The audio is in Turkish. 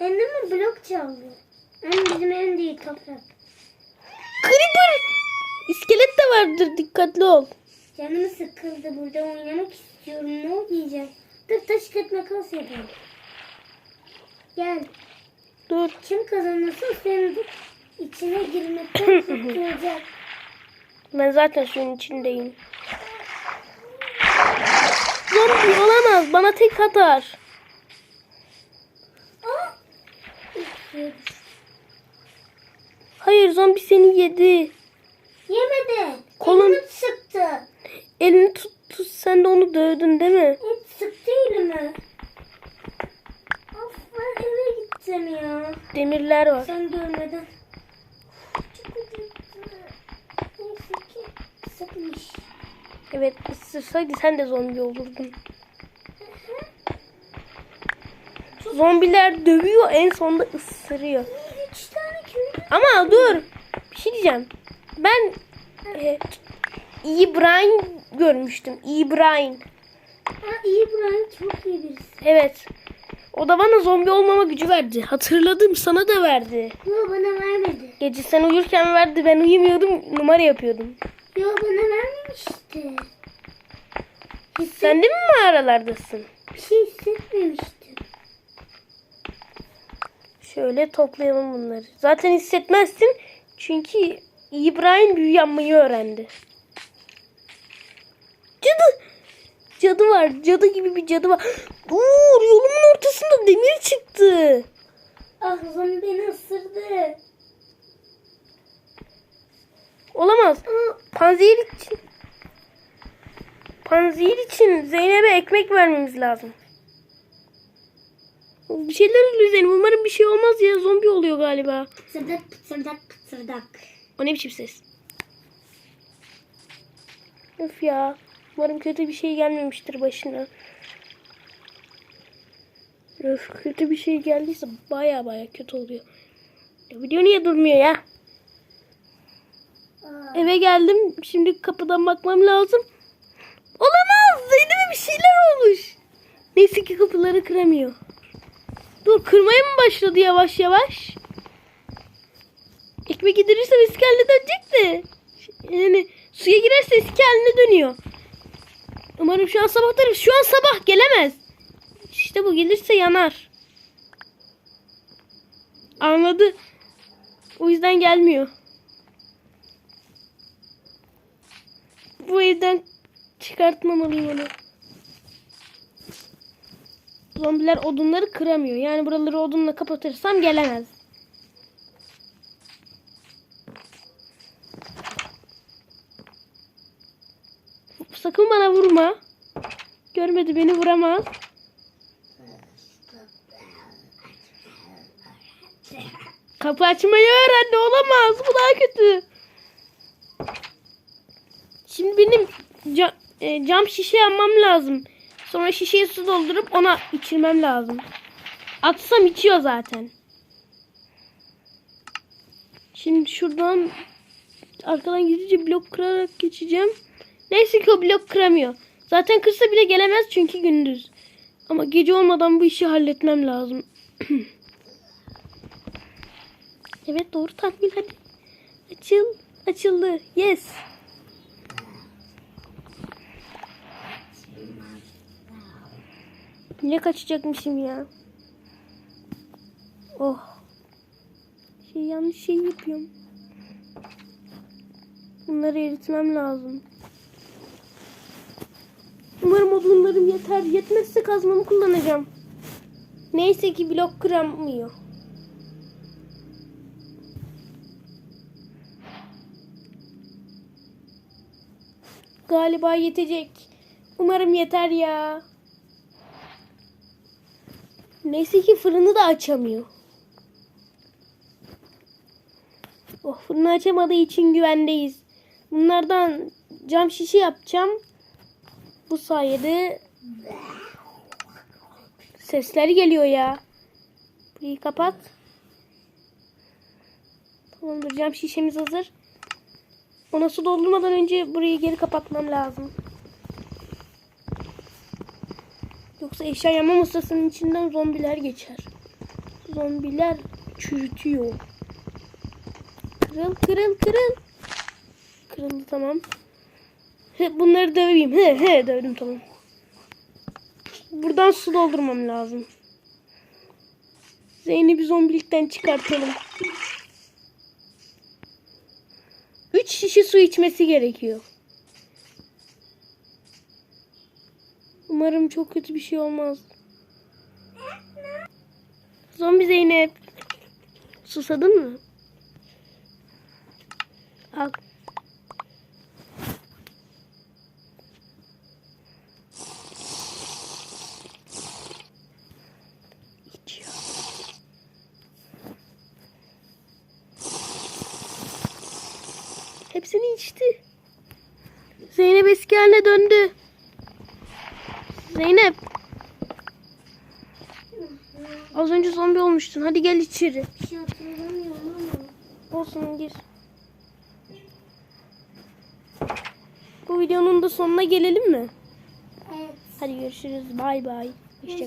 Anneme blok çaldı. Anne bizim evim değil toprak. Creeper! İskelet de vardır dikkatli ol. Canım sıkıldı burada oynamak istiyorum. Ne oynayacağım? Dur taş kağıt makas yapalım. Gel. Dur. Kim kazanırsa senin içine girmekten kurtulacak. Ben zaten suyun içindeyim. Zombi olamaz. Bana tek atar. Aa! Hayır zombi seni yedi. Yemedi. Kolun- Elimi sıktı. Elini tut, tut sen de onu dövdün değil mi? Hiç sıktı elimi. Of ben eve gideceğim ya. Demirler var. Sen görmeden. Çok acıktı. Neyse ki sıkmış. Evet ısırsaydı sen de zombi olurdun. Zombiler dövüyor en sonunda ısırıyor. Ama dur. Bir şey diyeceğim. Ben e, İbrahim görmüştüm. İbrahim. Ha Brian çok iyi birisi. Evet. O da bana zombi olmama gücü verdi. Hatırladım sana da verdi. Yo bana vermedi. Gece sen uyurken verdi. Ben uyumuyordum. Numara yapıyordum. Yo bana vermemişti. Hisset, Sen de mi mağaralardasın? bir şey hissetmemiştim. Şöyle toplayalım bunları. Zaten hissetmezsin. Çünkü İbrahim büyü yapmayı öğrendi. Cadı. Cadı var. Cadı gibi bir cadı var. Dur yolumun ortasında demir çıktı. Ah zombi beni ısırdı. Olamaz. Panzehir için. Panzehir için Zeynep'e ekmek vermemiz lazım. Bir şeyler Zeynep. Umarım bir şey olmaz ya. Zombi oluyor galiba. Pıtırdak pıtırdak pıtırdak. O ne biçim ses? Of ya. Umarım kötü bir şey gelmemiştir başına. Öf kötü bir şey geldiyse baya baya kötü oluyor. Ya video niye durmuyor ya? Aa, Eve geldim. Şimdi kapıdan bakmam lazım. Olamaz. Zeynep'e bir şeyler olmuş. Neyse ki kapıları kıramıyor. Dur kırmaya mı başladı yavaş yavaş? Ekmek yedirirsem eski haline dönecek de. Yani suya girerse eski haline dönüyor. Umarım şu an sabahları şu an sabah gelemez. İşte bu gelirse yanar. Anladı. O yüzden gelmiyor. Bu evden çıkartmamalıyım onu. Zombiler odunları kıramıyor. Yani buraları odunla kapatırsam gelemez. Sakın bana vurma. Görmedi beni vuramaz. Kapı açmayı öğrendi. Olamaz. Bu daha kötü. Şimdi benim ca- e, cam şişe yapmam lazım. Sonra şişeyi su doldurup ona içirmem lazım. Atsam içiyor zaten. Şimdi şuradan arkadan gidince blok kırarak geçeceğim. Neyse ki o blok kıramıyor. Zaten kırsa bile gelemez çünkü gündüz. Ama gece olmadan bu işi halletmem lazım. evet doğru tahmin hadi. Açıl. Açıldı. Yes. Yine kaçacakmışım ya. Oh. Şey yanlış şey yapıyorum. Bunları eritmem lazım. Umarım odunlarım yeter. Yetmezse kazmamı kullanacağım. Neyse ki blok kıramıyor. Galiba yetecek. Umarım yeter ya. Neyse ki fırını da açamıyor. Oh fırını açamadığı için güvendeyiz. Bunlardan cam şişe yapacağım. Bu sayede sesler geliyor ya. Burayı kapat. Tamamdır cam şişemiz hazır. Ona su doldurmadan önce burayı geri kapatmam lazım. Eşya yama masasının içinden zombiler geçer. Zombiler çürütüyor. Kırıl kırıl kırıl. Kırıldı tamam. He, bunları döveyim. He he dövdüm tamam. Buradan su doldurmam lazım. Zeynep'i zombilikten çıkartalım. Üç şişe su içmesi gerekiyor. Umarım çok kötü bir şey olmaz. Zombi Zeynep. Susadın mı? Al. Hepsini içti. Zeynep eski haline döndü. Zeynep. Az önce zombi olmuştun. Hadi gel içeri. Bir şey hatırlamıyorum ama. Olsun gir. Bu videonun da sonuna gelelim mi? Evet. Hadi görüşürüz. Bay bay. Hoşçakalın.